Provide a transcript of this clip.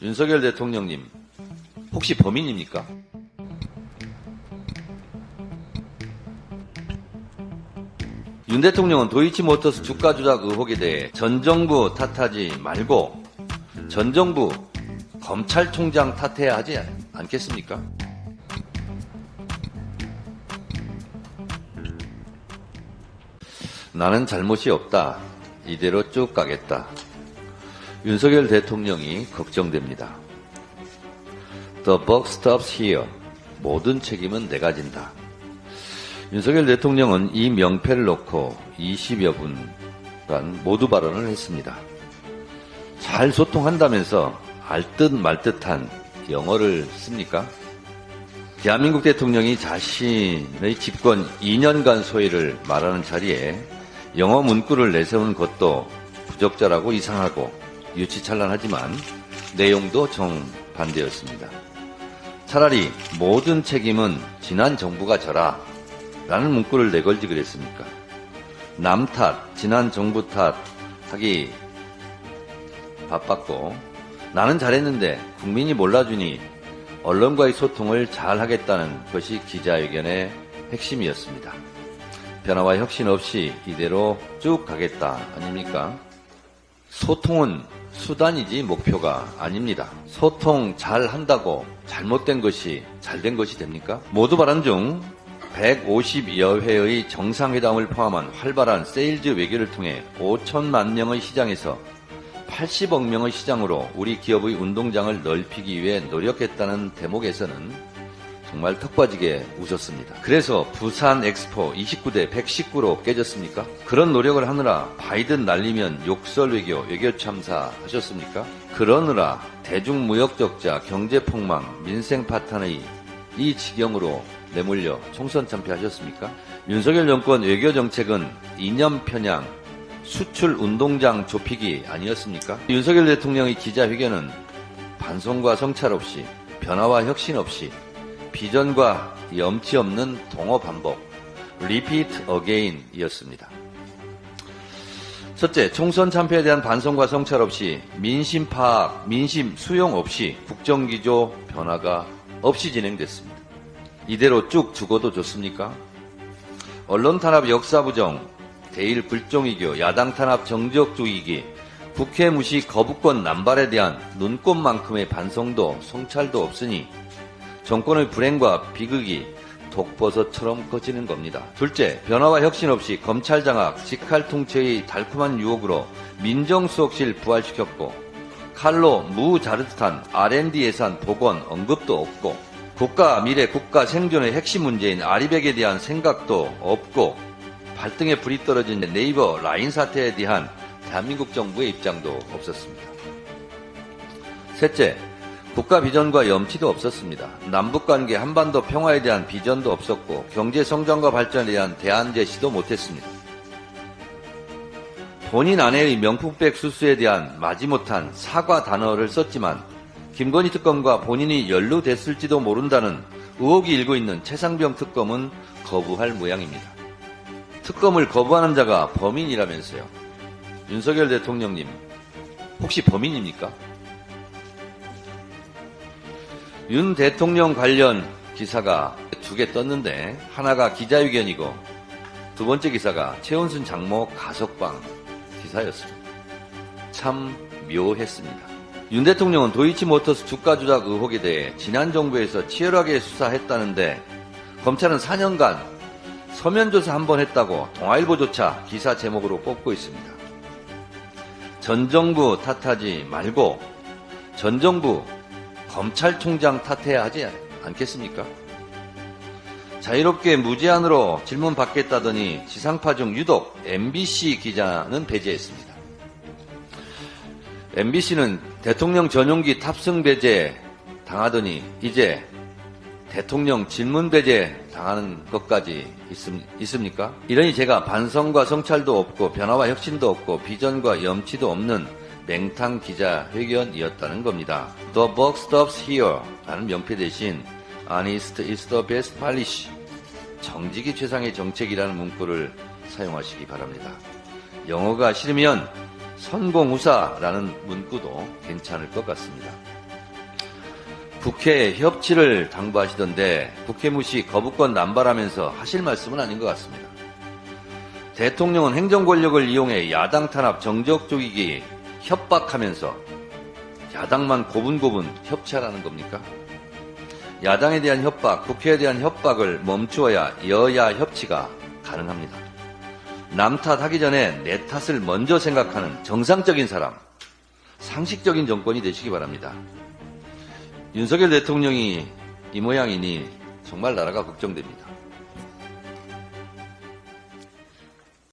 윤석열 대통령님, 혹시 범인입니까? 윤 대통령은 도이치모터스 주가 조작 의혹에 대해 전 정부 탓하지 말고 전 정부 검찰총장 탓해야 하지 않겠습니까? 나는 잘못이 없다. 이대로 쭉 가겠다. 윤석열 대통령이 걱정됩니다. The buck stops here. 모든 책임은 내가 진다. 윤석열 대통령은 이 명패를 놓고 20여 분간 모두 발언을 했습니다. 잘 소통한다면서 알듯 말듯한 영어를 씁니까? 대한민국 대통령이 자신의 집권 2년간 소위를 말하는 자리에 영어 문구를 내세우는 것도 부적절하고 이상하고 유치찬란하지만 내용도 정반대였습니다. 차라리 모든 책임은 지난 정부가 져라 라는 문구를 내걸지 그랬습니까? 남 탓, 지난 정부 탓 하기 바빴고 나는 잘했는데 국민이 몰라주니 언론과의 소통을 잘 하겠다는 것이 기자회견의 핵심이었습니다. 변화와 혁신 없이 이대로 쭉 가겠다 아닙니까? 소통은 수단이지 목표가 아닙니다. 소통 잘 한다고 잘못된 것이 잘된 것이 됩니까? 모두 발언 중 150여 회의 정상회담을 포함한 활발한 세일즈 외교를 통해 5천만 명의 시장에서 80억 명의 시장으로 우리 기업의 운동장을 넓히기 위해 노력했다는 대목에서는 정말 턱 빠지게 웃었습니다. 그래서 부산 엑스포 29대 119로 깨졌습니까? 그런 노력을 하느라 바이든 날리면 욕설 외교, 외교 참사 하셨습니까? 그러느라 대중무역 적자, 경제 폭망, 민생 파탄의 이 지경으로 내몰려 총선 참패하셨습니까? 윤석열 정권 외교 정책은 이념 편향, 수출 운동장 좁히기 아니었습니까? 윤석열 대통령의 기자회견은 반성과 성찰 없이 변화와 혁신 없이 비전과 염치 없는 동어 반복, repeat again 이었습니다. 첫째, 총선 참패에 대한 반성과 성찰 없이 민심 파악, 민심 수용 없이 국정기조 변화가 없이 진행됐습니다. 이대로 쭉 두고도 좋습니까? 언론 탄압 역사 부정, 대일 불종이교, 야당 탄압 정적주의기, 국회 무시 거부권 남발에 대한 눈꽃만큼의 반성도 성찰도 없으니 정권의 불행과 비극이 독버섯처럼 꺼지는 겁니다. 둘째, 변화와 혁신 없이 검찰 장악, 직할 통치의 달콤한 유혹으로 민정수석실 부활시켰고 칼로 무자르듯한 R&D 예산 복원 언급도 없고 국가 미래 국가 생존의 핵심 문제인 아리백에 대한 생각도 없고 발등에 불이 떨어진 네이버 라인 사태에 대한 대한민국 정부의 입장도 없었습니다. 셋째, 국가 비전과 염치도 없었습니다. 남북관계 한반도 평화에 대한 비전도 없었고 경제 성장과 발전에 대한 대안 제시도 못했습니다. 본인 아내의 명품백 수수에 대한 마지못한 사과 단어를 썼지만 김건희 특검과 본인이 연루됐을지도 모른다는 의혹이 일고 있는 최상병 특검은 거부할 모양입니다. 특검을 거부하는 자가 범인이라면서요. 윤석열 대통령님, 혹시 범인입니까? 윤 대통령 관련 기사가 두 개 떴는데 하나가 기자회견이고 두 번째 기사가 최원순 장모 가석방 기사였습니다. 참 묘했습니다. 윤 대통령은 도이치모터스 주가 조작 의혹에 대해 지난 정부에서 치열하게 수사했다는데 검찰은 4년간 서면 조사 한 번 했다고 동아일보조차 기사 제목으로 뽑고 있습니다. 전 정부 탓하지 말고 전 정부 검찰총장 탓해야 하지 않겠습니까? 자유롭게 무제한으로 질문 받겠다더니 지상파 중 유독 MBC 기자는 배제했습니다. MBC는 대통령 전용기 탑승 배제 당하더니 이제 대통령 질문 배제 당하는 것까지 있습, 니까 이러니 제가 반성과 성찰도 없고 변화와 혁신도 없고 비전과 염치도 없는 맹탕 기자 회견이었다는 겁니다. The buck stops here 라는 명패 대신 honest is the best policy 정직이 최상의 정책이라는 문구를 사용하시기 바랍니다. 영어가 싫으면 선공후사라는 문구도 괜찮을 것 같습니다. 국회에 협치를 당부하시던데 국회 무시 거부권 남발하면서 하실 말씀은 아닌 것 같습니다. 대통령은 행정 권력을 이용해 야당 탄압 정적 죽이기 협박하면서 야당만 고분고분 협치하라는 겁니까? 야당에 대한 협박, 국회에 대한 협박을 멈추어야 여야 협치가 가능합니다. 남 탓하기 전에 내 탓을 먼저 생각하는 정상적인 사람, 상식적인 정권이 되시기 바랍니다. 윤석열 대통령이 이 모양이니 정말 나라가 걱정됩니다.